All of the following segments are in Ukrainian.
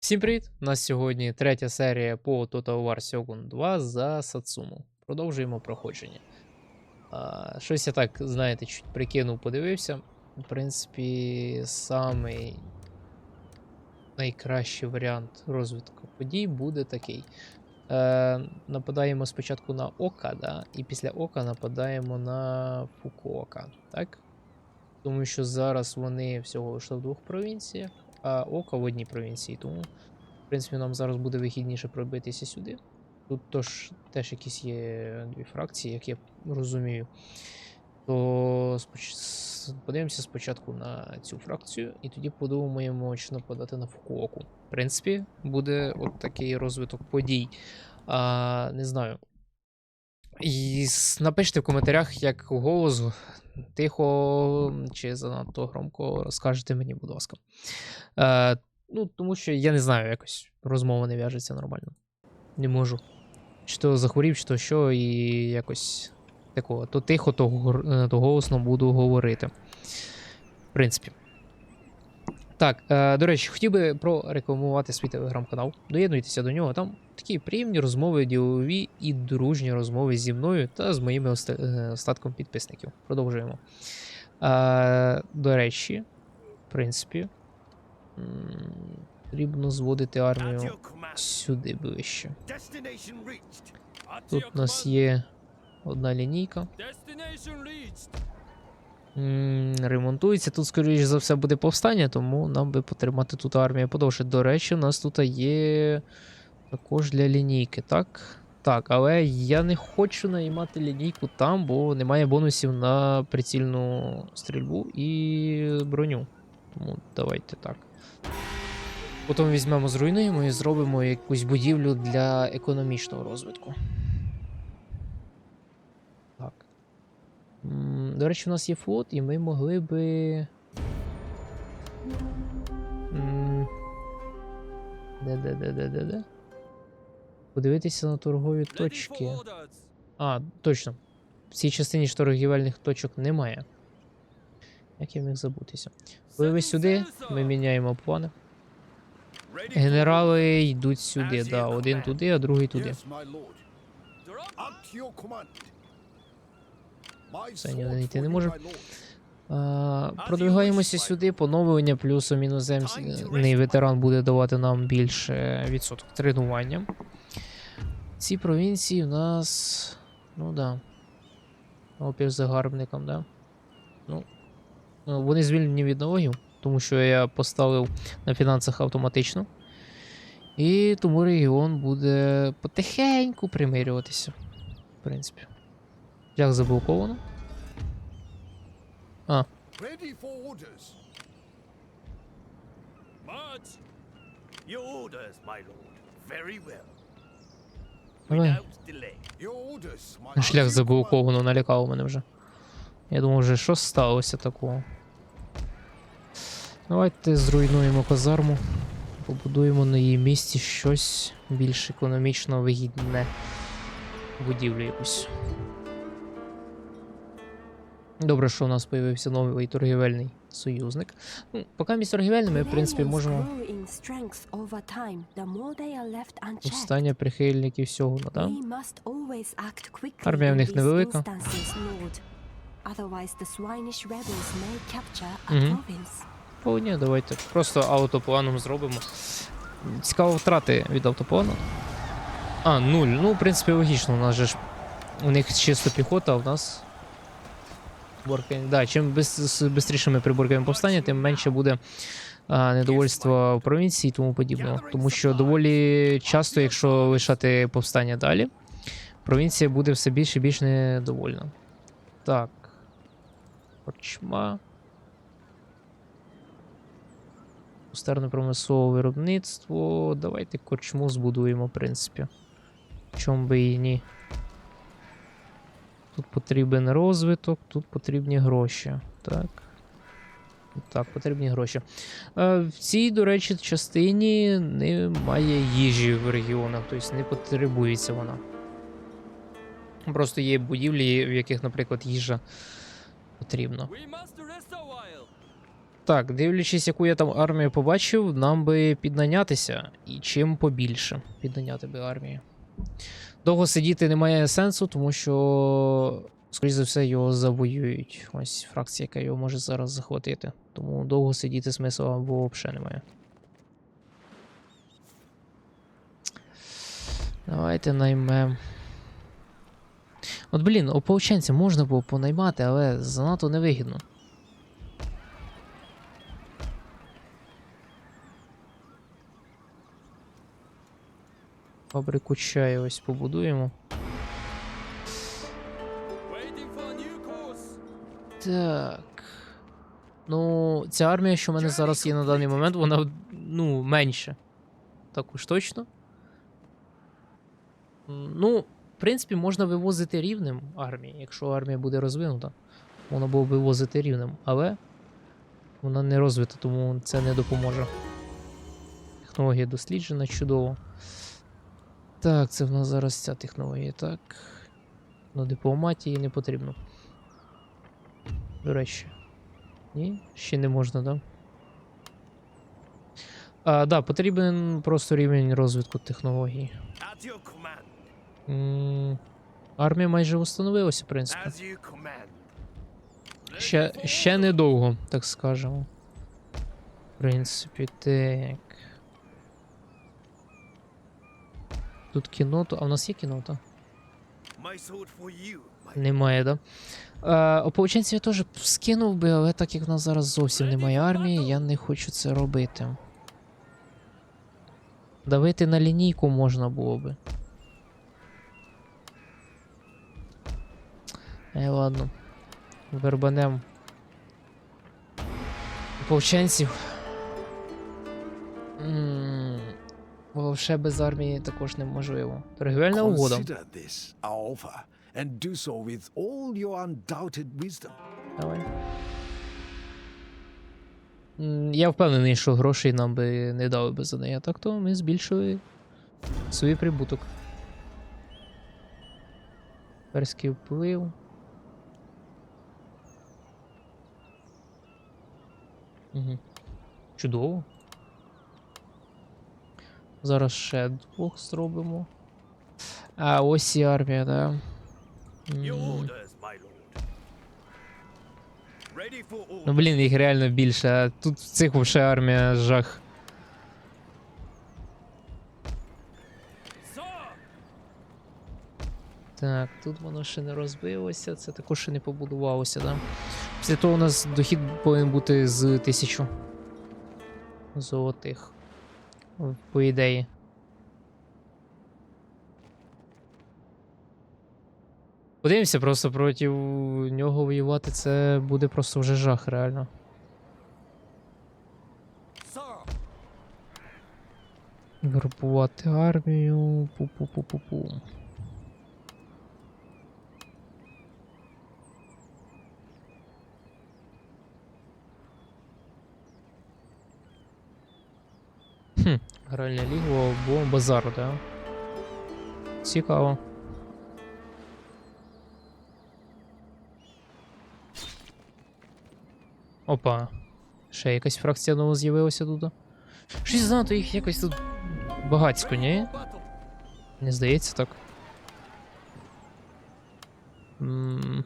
Всім привіт! У нас сьогодні третя серія по Total War Shogun 2 за Сацуму. Продовжуємо проходження. А, щось я так, знаєте, чуть прикинув, подивився. В принципі, самий найкращий варіант розвитку подій буде такий. Е, нападаємо спочатку на Ока, да? і після Ока нападаємо на Фукуока, так? Тому що зараз вони всього лише в двох провінціях а око в одній провінції, тому, в принципі, нам зараз буде вигідніше пробитися сюди. Тут тож теж якісь є дві фракції, як я розумію. То споч... подивимося спочатку на цю фракцію, і тоді подумаємо, чи нападати на Фукуоку. В принципі, буде от такий розвиток подій. А, не знаю. І напишіть в коментарях, як голос тихо чи занадто громко розкажете мені, будь ласка. Е, ну, тому що я не знаю, якось розмова не в'яжеться нормально. Не можу. Чи то захворів, чи то що, і якось такого. То тихо, то, е, то голосно буду говорити. В принципі. Так, е, до речі, хотів би прорекламувати свій телеграм-канал. Доєднуйтеся до нього. Там такі приємні розмови, ділові і дружні розмови зі мною та з моїм оста- е, остатком підписників. Продовжуємо. Е, до речі, в принципі, потрібно зводити армію сюди ближче. Тут у нас є одна лінійка. Ремонтується. Тут, скоріш за все, буде повстання, тому нам би потримати тут армію подовше. До речі, у нас тут є також для лінійки, так? Так, але я не хочу наймати лінійку там, бо немає бонусів на прицільну стрільбу і броню. Тому давайте так. Потім візьмемо, зруйнуємо і зробимо якусь будівлю для економічного розвитку. Так. До речі, у нас є флот, і ми могли би. М, Подивитися на торгові точки. А, точно. В цій частині ж торгівельних точок немає. Як я міг забутися? Коли ви сюди, ми міняємо плани. Генерали йдуть сюди, да, один туди, а другий туди. Це ні, йти не you, може. А, продвигаємося сюди, поновлення плюсом іноземний ветеран буде давати нам більше відсоток тренування. Ці провінції у нас. Ну да. Опір загарбникам, да. Ну, ну, вони звільнені від налогів, тому що я поставив на фінансах автоматично. І тому регіон буде потихеньку примирюватися. В принципі. Шлях заблоковано. Ready for orders. March! Your orders, my lord. Very well. Давай. To Шлях заблоковано, налякало мене вже. Я думав, вже що сталося такого. Давайте зруйнуємо казарму. Побудуємо на її місці щось більш економічно вигідне. Будівлю якусь. Добре, що у нас появився новий торгівельний союзник. Ну, поки між торгівельними, в принципі, можемо повстання прихильників всього, ну, да? Армія в них невелика. Мгм. О, ні, давайте. Просто автопланом зробимо. Цікаво втрати від автоплану. А, нуль. Ну, в принципі, логічно, у нас же ж. У них чисто піхота, а в нас. Боркання. Да, чим швидше ми приборкаємо повстання, тим менше буде а, недовольства в провінції і тому подібного. Тому що доволі часто, якщо лишати повстання далі, провінція буде все більше і більш недовольна. Так. Корчма. Кустарне промислове виробництво. Давайте корчму збудуємо, в принципі. Чом би і ні. Тут потрібен розвиток, тут потрібні гроші. Так. Так, потрібні гроші. Е, в цій, до речі, частині немає їжі в регіонах, тобто не потребується вона. Просто є будівлі, в яких, наприклад, їжа потрібна. Так, дивлячись, яку я там армію побачив, нам би піднанятися. І чим побільше піднаняти би армію. Довго сидіти немає сенсу, тому що, скоріш за все, його завоюють. Ось фракція, яка його може зараз захватити. Тому довго сидіти смислу або взагалі немає. Давайте наймем. От, блін, ополченця можна було понаймати, але занадто невигідно. Фабрику чаю ось побудуємо. Так. Ну, ця армія, що в мене зараз є на даний момент, вона ну, менше. Так уж точно. Ну, в принципі, можна вивозити рівнем армії, якщо армія буде розвинута. Можна було вивозити рівнем, але вона не розвита, тому це не допоможе. Технологія досліджена чудово. Так, це в нас зараз ця технологія, так. Ну, дипломатії не потрібно. До речі. Ні, ще не можна, да? А, да, потрібен просто рівень розвитку технологій. М, Армія майже встановилася, в принципі. Ще, ще недовго, так скажемо. В принципі, так. Тут кінота. А в нас є кінота? Немає, да? Е, ополченців я теж скинув би, але так як в нас зараз зовсім немає армії, я не хочу це робити. Давити на лінійку можна було би. Е, ладно. Вербанем. Ополченців. Вовше без армії також неможливо. Торгівельна угода. Давай. Я впевнений, що грошей нам би не дали би за неї, а так то ми збільшили свій прибуток. Перський вплив. Угу. Чудово. Зараз ще двох зробимо. А ось і армія, да. Ну блін, їх реально більше, а тут в цих вообще армія жах. Так, тут воно ще не розбилося, це також ще не побудувалося, да? Після того у нас дохід повинен бути з тисячу золотих. По ідеї. Подивимося, просто проти нього воювати це буде просто вже жах, реально. Групувати армію. Пу-пу-пу-пу-пу. Хм, гральне ліго або базар, да? Цікаво. Опа. Ще якась фракція нова з'явилася тут. Щось занадто їх якось тут багацько, ні? Не здається так. М.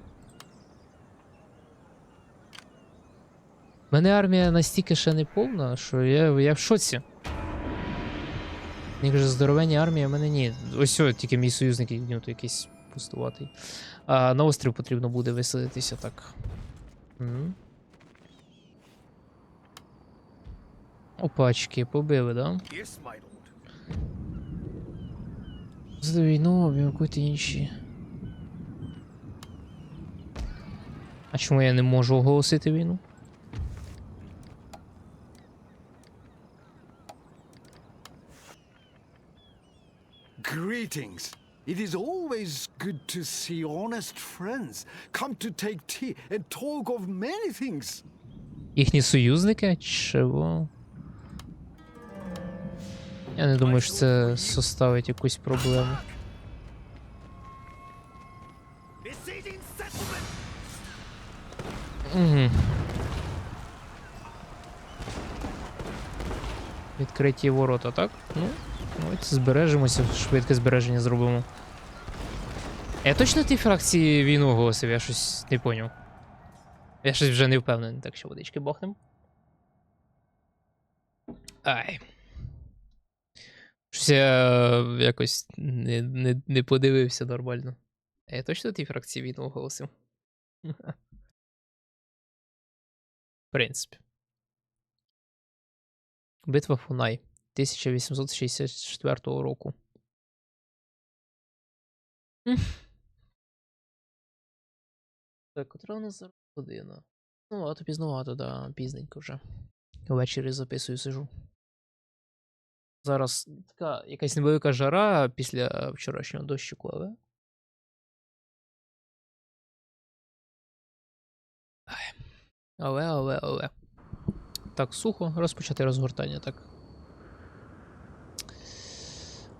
Мене армія настільки ще не повна, що я, я в шоці. Мені каже, здоровенні армія, а мене ні. Ось о, тільки мій союзник ну, то якийсь пустуватий. А на острів потрібно буде висадитися так. М. Опачки, побили, да? За війну обміркуйте інші. А чому я не можу оголосити війну? Greetings. It is always good to see honest friends come to take tea and talk of many things. Їхні союзники? Чого? Я не думаю, що це составить якусь проблему. Угу. Відкриті ворота, так? Ну, давайте збережемося, швидке збереження зробимо. Я точно тій фракції війну оголосив, я щось не поняв. Я щось вже не впевнений, так що водички бахнем. Ай. Щось я е, якось не, не, не подивився нормально. А я точно тій фракції війну оголосив? В принципі. Битва Фунай 1864 року. Так, котра у нас зараз година? Ну, а то пізновато, да, пізненько вже. Ввечері записую, сижу. Зараз така якась невелика жара після вчорашнього дощику, але. Але, але, але. Так, сухо, розпочати розгортання, так.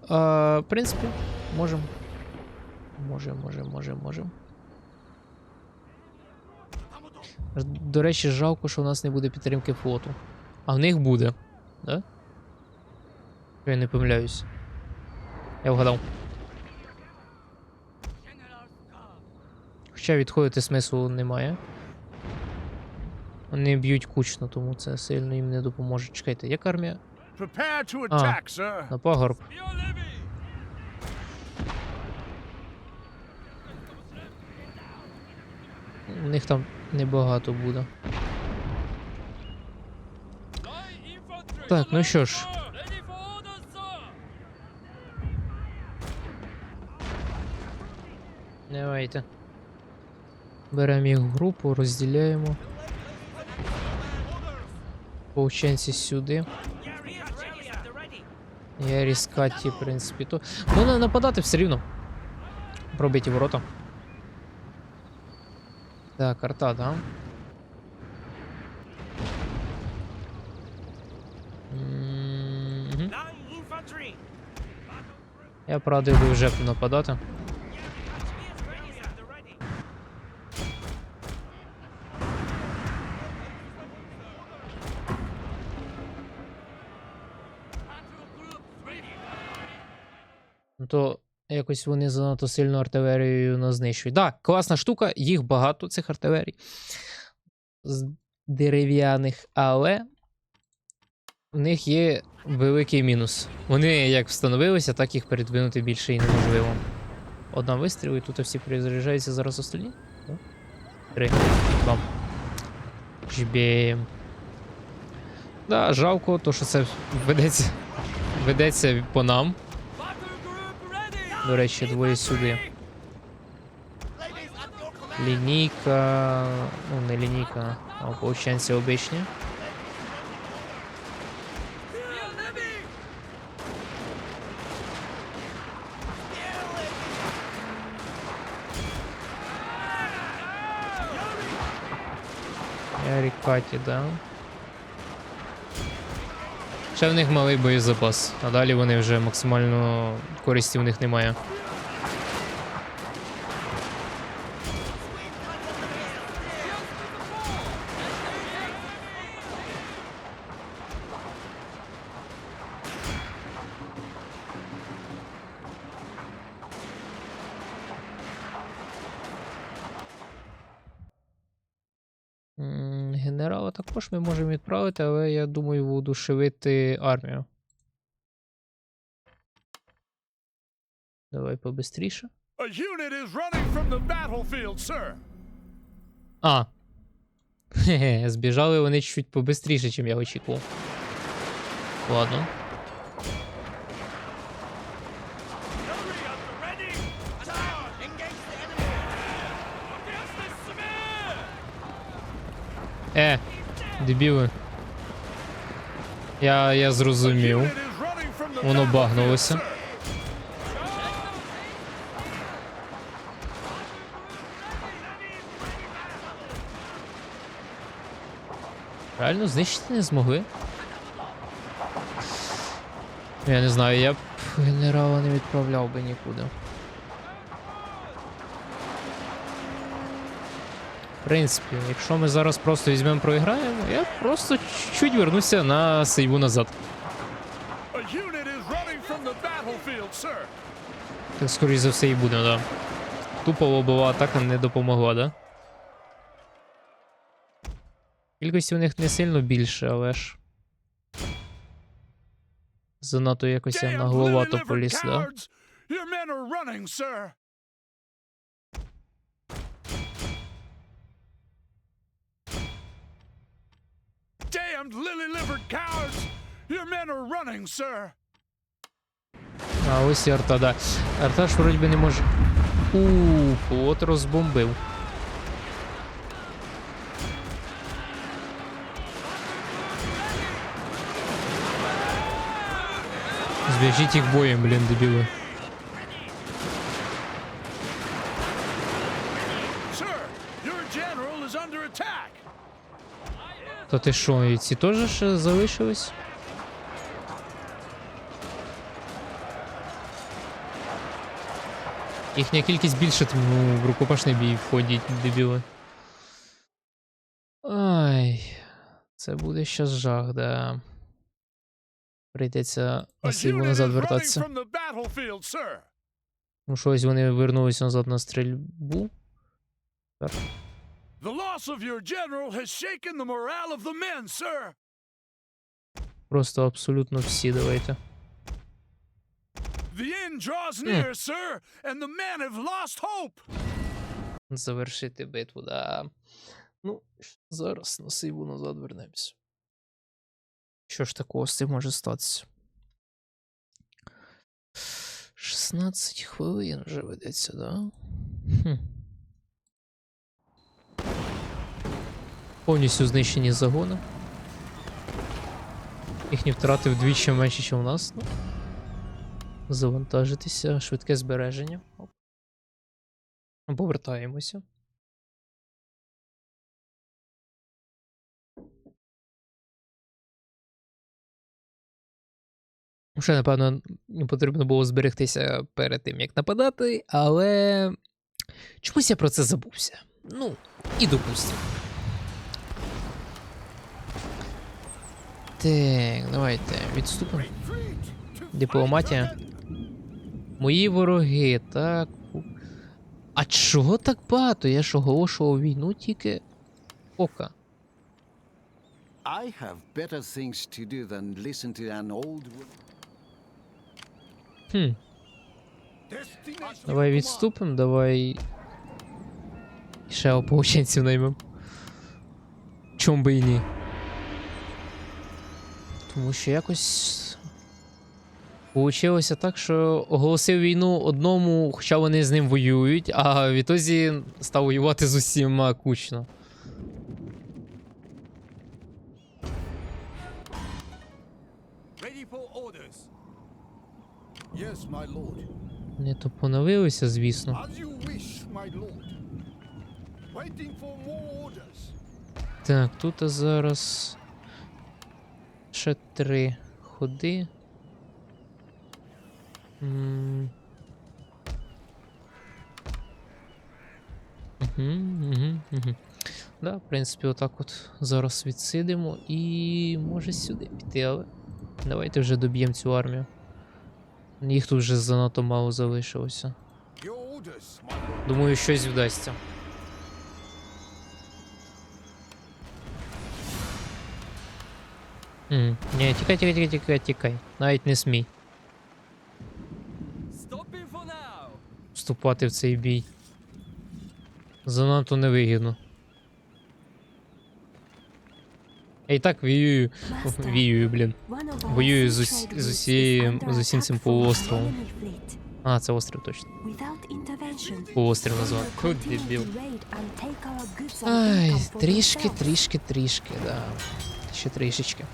А, в принципі, можемо. Можемо, можемо, можемо, можемо. До речі, жалко, що у нас не буде підтримки флоту. А в них буде, да? Я не помиляюсь. Я вгадав. Хоча відходити смислу немає. Вони б'ють кучно, тому це сильно їм не допоможе. Чекайте, як армія? Sir. На пагорб. У них там небагато буде. Так, ну що ж. Давайте. Беремо їх в групу, розділяємо. Поученці сюди. Я різкаті, в принципі, то. Ну, не нападати все рівно. Пробиті ворота. Так, карта, да? Мгм. Я порадив би вже нападати. То якось вони занадто сильно артилерією нас знищують. Так, класна штука, їх багато, цих артилерій. З дерев'яних, але в них є великий мінус. Вони як встановилися, так їх передвинути більше і неможливо. Одна вистріл, і тут всі перезаряджаються зараз остальні. Да? Три. Два. Жбєм. Да, жалко, то що це ведеться, ведеться по нам. До речі, двоє сюди. Лінійка. Ну, не лінійка, а ополченці обичні. Рікаті, да. Ще в них малий боєзапас, а далі вони вже максимально користі в них немає. М, Генерала також ми можемо відправити, але я думаю, воодушевити армію. Давай побистріше. A unit is running from the battlefield, sir. А. Хе-хе, збіжали вони чуть побистріше, чим я очікував. Ладно. Е, дебіли. Я, я зрозумів. Воно багнулося. Реально знищити не змогли. Я не знаю, я б генерала не відправляв би нікуди. В принципі, якщо ми зараз просто візьмемо проіграємо, я просто чуть-чуть вернуся на сейву назад. Так, скоріш за все, і буде, да. Тупо лобова атака не допомогла, да? Кількості у них не сильно більше, але ж. Занадто якось я нагловато поліз, да? Damned lily-livered cowards! Your men are running, sir. А ось і арта, да. Арта ж вроді би не може. Уф, от розбомбив. Зв'яжіть їх боєм, блін, дебіли. Sir, your general is under attack. То ти що, і ці теж ще залишились? Їхня кількість більше, тому в рукопашний бій входять дебіли. Ай, це буде щас жах, да. Прийдеться на силу назад вертатися. Ну що, ось вони вернулися назад на стрільбу. The loss of your general has shaken the morale of the men, sir. Просто абсолютно всі давайте. The end draws near, sir, and the men have lost hope. Завершити битву, да. Ну, зараз на сиву назад вернемось. Що ж такого з цим може статися? 16 хвилин вже ведеться, да? Хм. Повністю знищені загони. Їхні втрати вдвічі менше, ніж у нас. Ну. Завантажитися, швидке збереження. Оп. Повертаємося. Ще, напевно, потрібно було зберегтися перед тим, як нападати, але чомусь я про це забувся. Ну, і допустимо. Так, давайте відступимо. Дипломатія. Мої вороги, так. А чого так багато? Я ж оголошував війну тільки ока. I have better things to do than listen to an old. Хм. Давай відступимо, давай. Ще ополченців наймем. Чом би і ні. Тому що якось. Получилося так, що оголосив війну одному, хоча вони з ним воюють, а відтоді став воювати з усіма кучно. Ready for orders. Yes, my. Не то поновилися, звісно. Так, тут зараз ще три ходи. М. Да, в принципі, отак от зараз відсидимо і може сюди піти, але давайте вже доб'ємо цю армію. Їх тут вже занадто мало залишилося. Думаю, щось вдасться. Ні, тікай, тікай, тікай, тікай, тікай. Навіть не смій вступати в цей бій. Занадто невигідно. Я і так воюю. Master, Віюю, блін. Воюю з, ус- з, усією, з усім цим полуостровом. А, це острів точно. Полуострів назвав. дебіл. and Ай, трішки, трішки, трішки, да. Ще трішечки.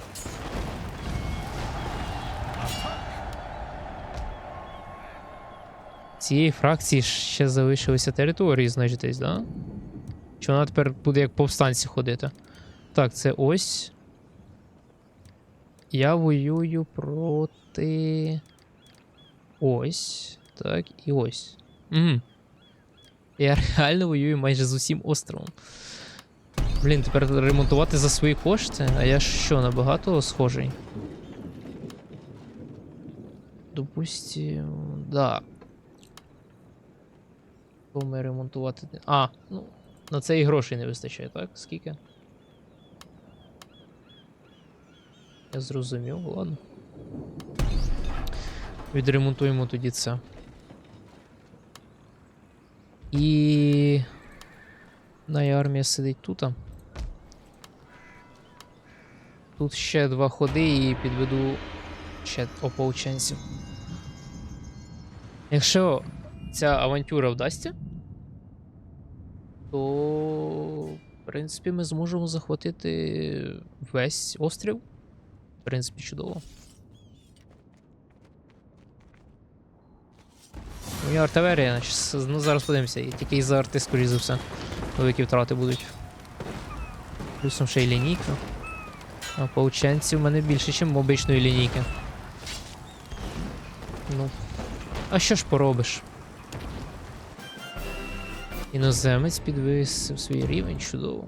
Цієї фракції ще залишилися території, значить, десь, да? Чи вона тепер буде як повстанці ходити? Так, це ось. Я воюю проти. Ось. Так, і ось. Угу. Я реально воюю майже з усім островом. Блін, тепер ремонтувати за свої кошти, а я ж що, набагато схожий. допустим, да. Ми ремонтувати. А, ну, на це і грошей не вистачає, так? Скільки? Я зрозумів, ладно. Відремонтуємо тоді це. І. Найармія сидить тут. Тут ще два ходи і підведу ще ополченців. Якщо ця авантюра вдасться, то в принципі ми зможемо захватити весь острів. В принципі, чудово. Ну, і артилерія, значить, ну зараз подивимося, і тільки із-за арти, скоріш за все, великі втрати будуть. Плюсом ще й лінійка. А полученців в мене більше, ніж обичної лінійки. Ну. А що ж поробиш? Іноземець підвисив свій рівень чудово.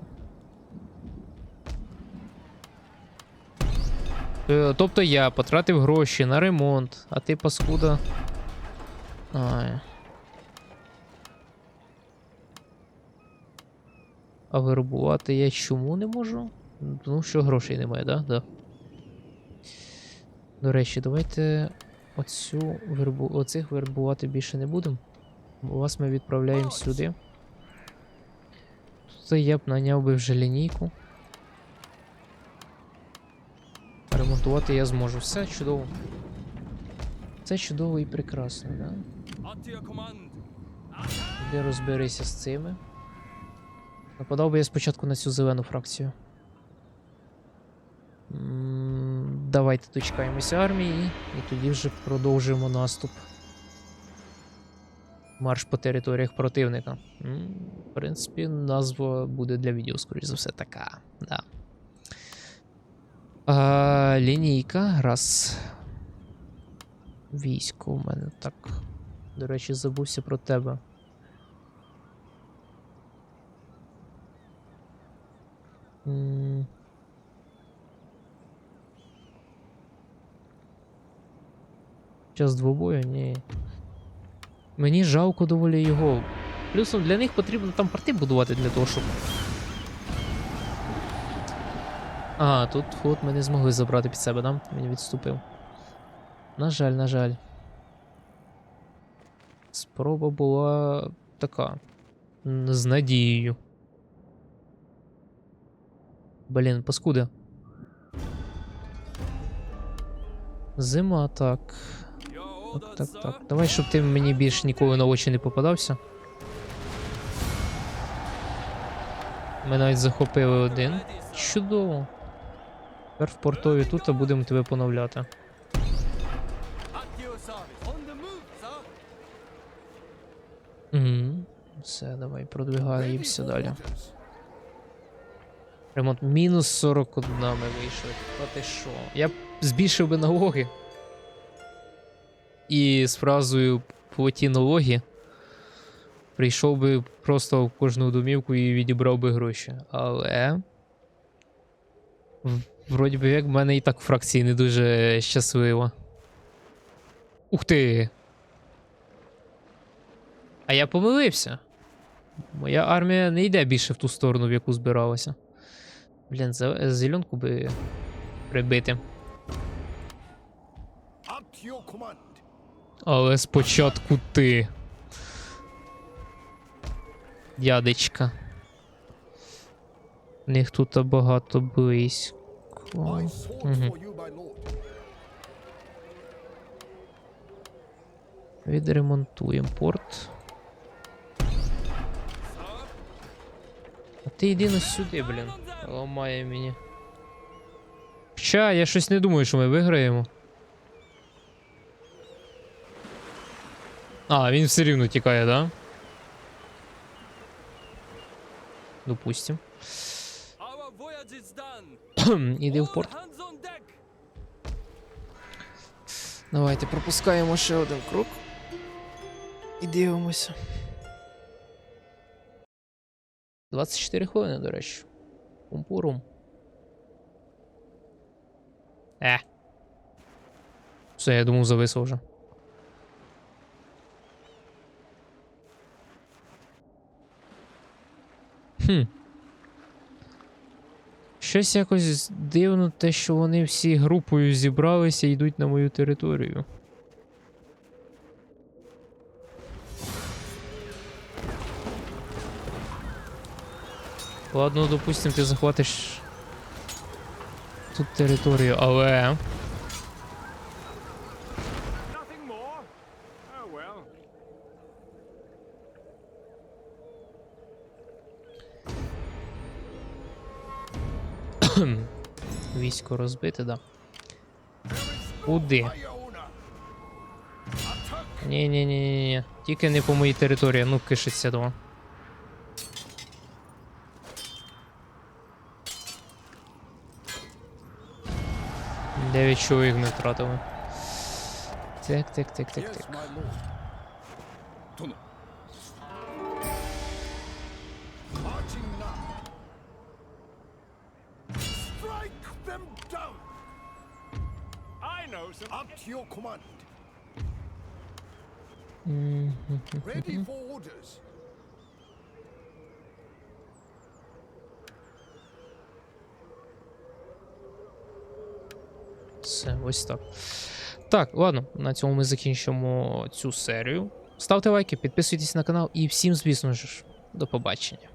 Е, Тобто я потратив гроші на ремонт, а ти паскуда. Ай. А вербувати я чому не можу? Ну, що грошей немає, да? Да. До речі, давайте оцю вербу... оцих вербувати більше не будемо. Бо вас ми відправляємо сюди. Тут я б наняв би вже лінійку. Ремонтувати я зможу. Все чудово. Це чудово і прекрасно, да? Іди розберися з цими. Нападав би я спочатку на цю зелену фракцію. Давайте дочекаємося армії і тоді вже продовжуємо наступ. Марш по територіях противника. В принципі, назва буде для відео, скоріш за все, така. Да. А, лінійка. Раз. Військо у мене так. До речі, забувся про тебе. М. Час двобою? Ні. Мені жалко доволі його. Плюсом для них потрібно там порти будувати для того, щоб. Ага, тут флот ми не змогли забрати під себе, да? Він відступив. На жаль, на жаль. Спроба була така. З надією. Блін, паскуда. Зима, так. Так, так, так. Давай, щоб ти мені більше ніколи на очі не попадався. Ми навіть захопили один. Чудово. Тепер в портові тут а будемо тебе поновляти. Все, давай, продвигаємося далі. Ремонт мінус 41 ми вийшли. Та ти що? Я б збільшив би налоги. І з фразою платі налоги. Прийшов би просто в кожну домівку і відібрав би гроші. Але. Вроді би як в мене і так в фракції не дуже щаслива. Ух ти! А я помилився. Моя армія не йде більше в ту сторону, в яку збиралася. Блін, за- зеленку би прибити. Up to your command. Але спочатку ти. Дядечка. У них тут багато близько. Lord. Відремонтуємо порт. А ти йди на сюди, блін. Ламає мені. Хоча я щось не думаю, що ми виграємо. А, він все рівно тікає, да? Допустим. Іди в порт. Давайте пропускаємо ще один крок. І дивимося. 24 хвилини, до речі. Пумпурум. Е. Все, я думав, зависло вже. Хм. Щось якось дивно те, що вони всі групою зібралися і йдуть на мою територію. Ладно, допустим, ти захватиш тут територію, але. Військо розбите, да. Куди? Ні, ні, ні, ні. Тільки не по моїй території, ну кишиться два. Дев'ять чоловік ми втратили. Так, так, так, так, так. Up to your command. Ready for orders. Все, ось так. Так, ладно, на цьому ми закінчимо цю серію. Ставте лайки, підписуйтесь на канал і всім, звісно ж, до побачення.